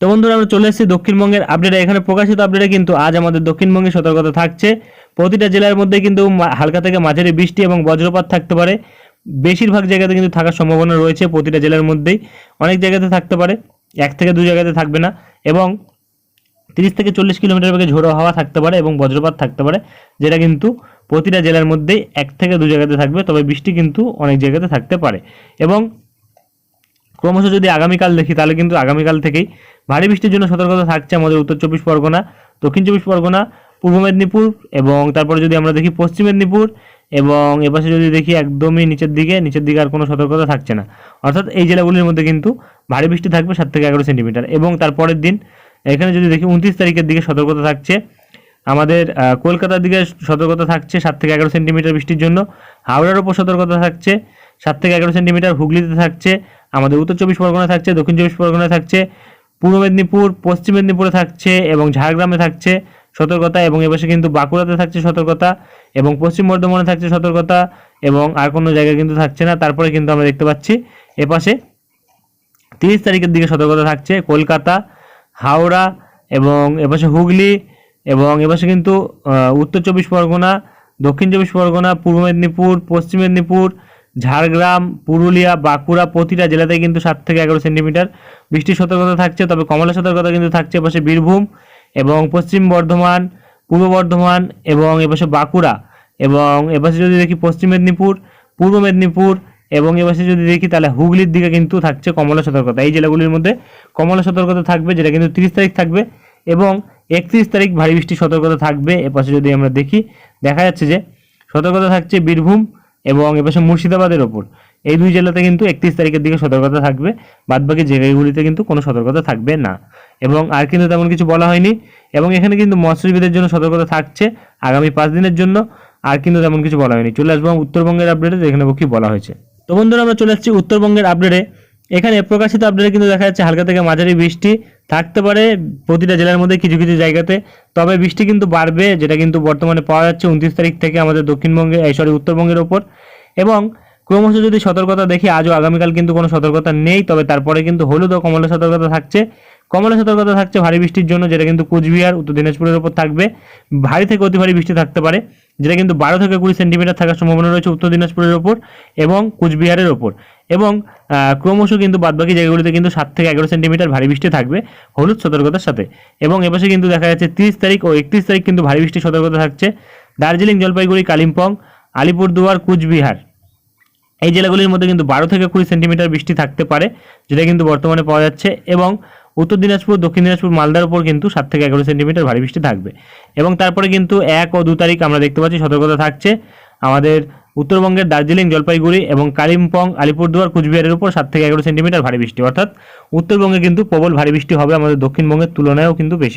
তো বন্ধুরা, আমরা চলে এসেছি দক্ষিণবঙ্গের আপডেটে এখানে প্রকাশিত আপডেটে কিন্তু আজ আমাদের দক্ষিণবঙ্গে সতর্কতা থাকছে। প্রতিটা জেলার মধ্যে কিন্তু হালকা থেকে মাঝারি বৃষ্টি এবং বজ্রপাত থাকতে পারে। বেশিরভাগ জায়গাতে কিন্তু থাকার সম্ভাবনা রয়েছে প্রতিটা জেলার মধ্যেই। অনেক জায়গাতে থাকতে পারে, এক থেকে দু জায়গাতে থাকবে না। এবং তিরিশ থেকে চল্লিশ কিলোমিটার বেগে ঝোড়ো হাওয়া থাকতে পারে এবং বজ্রপাত থাকতে পারে, যেটা কিন্তু প্রতিটা জেলার মধ্যেই এক থেকে দু জায়গাতে থাকবে। তবে বৃষ্টি কিন্তু অনেক জায়গাতে থাকতে পারে। এবং ক্রমশ যদি আগামীকাল দেখি, তাহলে কিন্তু আগামীকাল থেকেই ভারী বৃষ্টির জন্য সতর্কতা থাকছে আমাদের উত্তর চব্বিশ পরগনা, দক্ষিণ চব্বিশ পরগনা, পূর্ব মেদিনীপুর এবং তারপরে যদি আমরা দেখি পশ্চিম মেদিনীপুর এবং এপাশে যদি দেখি একদমই নিচের দিকে নিচের দিকে আর কোনো সতর্কতা থাকছে না। অর্থাৎ এই জেলাগুলির মধ্যে কিন্তু ভারী বৃষ্টি থাকবে সাত থেকে এগারো সেন্টিমিটার এবং তারপরের দিন এখানে যদি দেখি উনত্রিশ তারিখের দিকে সতর্কতা থাকছে। আমাদের কলকাতার দিকে সতর্কতা থাকছে সাত থেকে এগারো সেন্টিমিটার বৃষ্টির জন্য। হাওড়ার ওপর সতর্কতা থাকছে সাত থেকে এগারো সেন্টিমিটার, হুগলিতে থাকছে আমাদের উত্তর চব্বিশ পরগনা থাকছে, দক্ষিণ চব্বিশ পরগনা থাকছে, পূর্ব মেদিনীপুর, পশ্চিম মেদিনীপুরে থাকছে এবং ঝাড়গ্রামে থাকছে সতর্কতা এবং এপাশে কিন্তু বাঁকুড়াতে থাকছে সতর্কতা এবং পশ্চিম বর্ধমানে থাকছে সতর্কতা এবং আর কোনো জায়গায় কিন্তু থাকছে না। তারপরে কিন্তু আমরা দেখতে পাচ্ছি এপাশে তিরিশ তারিখের দিকে সতর্কতা থাকছে কলকাতা, হাওড়া এবং এপাশে হুগলি এবং এপাশে কিন্তু উত্তর চব্বিশ পরগনা, দক্ষিণ চব্বিশ পরগনা, পূর্ব মেদিনীপুর, পশ্চিম মেদিনীপুর ঝাড়গ্রাম, পুরুলিয়া, বাঁকুড়া প্রতিটা জেলাতেই কিন্তু সাত থেকে এগারো সেন্টিমিটার। বৃষ্টির সতর্কতা থাকছে, তবে কমলা সতর্কতা কিন্তু থাকছে এপাশে বীরভূম এবং পশ্চিম বর্ধমান, পূর্ব বর্ধমান এবং এপাশে বাঁকুড়া এবং এপাশে যদি দেখি পশ্চিম মেদিনীপুর, পূর্ব মেদিনীপুর এবং এপাশে যদি দেখি তাহলে হুগলির দিকে কিন্তু থাকছে কমলা সতর্কতা। এই জেলাগুলির মধ্যে কমলা সতর্কতা থাকবে, যেটা কিন্তু তিরিশ তারিখ থাকবে এবং একত্রিশ তারিখ ভারী বৃষ্টির সতর্কতা থাকবে। এপাশে যদি আমরা দেখি, দেখা যাচ্ছে যে সতর্কতা থাকছে বীরভূম এবং এপাশে মুর্শিদাবাদের ওপর। এই দুই জেলাতে কিন্তু একত্রিশ তারিখের দিকে সতর্কতা থাকবে, বাদবাকি জায়গাগুলিতে কিন্তু কোনো সতর্কতা থাকবে না। এবং আর কিন্তু তেমন কিছু বলা হয়নি, এবং এখানে কিন্তু মৎস্যজীবীদের জন্য সতর্কতা থাকছে আগামী পাঁচ দিনের জন্য, আর কিন্তু তেমন কিছু বলা হয়নি। চলে আসব উত্তরবঙ্গের আপডেটে যেখানে পক্ষে বলা হয়েছে। তো বন্ধুরা, আমরা চলে আসছি উত্তরবঙ্গের আপডেটে এখানে প্রকাশিত আপডেটে কিন্তু দেখা যাচ্ছে হালকা থেকে মাঝারি বৃষ্টি থাকতে পারে প্রতিটা জেলার মধ্যে কিছু কিছু জায়গাতে। তবে বৃষ্টি কিন্তু বাড়বে, যেটা কিন্তু বর্তমানে পাওয়া যাচ্ছে উনত্রিশ তারিখ থেকে আমাদের দক্ষিণবঙ্গে এই সরি উত্তরবঙ্গের ওপর। এবং ক্রমশ যদি সতর্কতা দেখি, আজও আগামীকাল কিন্তু কোনো সতর্কতা নেই, তবে তারপরে কিন্তু হলুদ ও কমলা সতর্কতা থাকছে। কমলা সতর্কতা থাকছে ভারী বৃষ্টির জন্য, যেটা কিন্তু কুচবিহার, উত্তর দিনাজপুরের ওপর থাকবে। ভারী থেকে অতি ভারী বৃষ্টি থাকতে পারে, যেটা কিন্তু বারো থেকে কুড়ি সেন্টিমিটার থাকার সম্ভাবনা রয়েছে উত্তর দিনাজপুরের ওপর এবং কুচবিহারের ওপর। এবং ক্রমশ কিন্তু বাদবাকি জায়গাগুলিতে কিন্তু সাত থেকে এগারো সেন্টিমিটার ভারী বৃষ্টি থাকবে হলুদ সতর্কতার সাথে। এবং এপাশে কিন্তু দেখা যাচ্ছে তিরিশ তারিখ ও একত্রিশ তারিখ কিন্তু ভারী বৃষ্টির সতর্কতা থাকছে। দার্জিলিং, জলপাইগুড়ি, কালিম্পং, আলিপুরদুয়ার, কুচবিহার এই জেলাগুলির মধ্যে কিন্তু বারো থেকে কুড়ি সেন্টিমিটার বৃষ্টি থাকতে পারে, যেটা কিন্তু বর্তমানে পাওয়া যাচ্ছে। এবং উত্তর দিনাজপুর, দক্ষিণ দিনাজপুর, মালদার উপর কিন্তু সাত থেকে এগারো সেন্টিমিটার ভারী বৃষ্টি থাকবে। এবং তারপরে কিন্তু এক ও দু তারিখ আমরা দেখতে পাচ্ছি সতর্কতা থাকছে। আমাদের উত্তরবঙ্গের দার্জিলিং, জলপাইগুড়ি এবং কালিম্পং, আলিপুরদুয়ার, কুচবিহারের উপর সাত থেকে এগারো সেন্টিমিটার ভারী বৃষ্টি। অর্থাৎ উত্তরবঙ্গে কিন্তু প্রবল ভারী বৃষ্টি হবে। আমাদের দক্ষিণবঙ্গের তুলনায়ও কিন্তু বেশি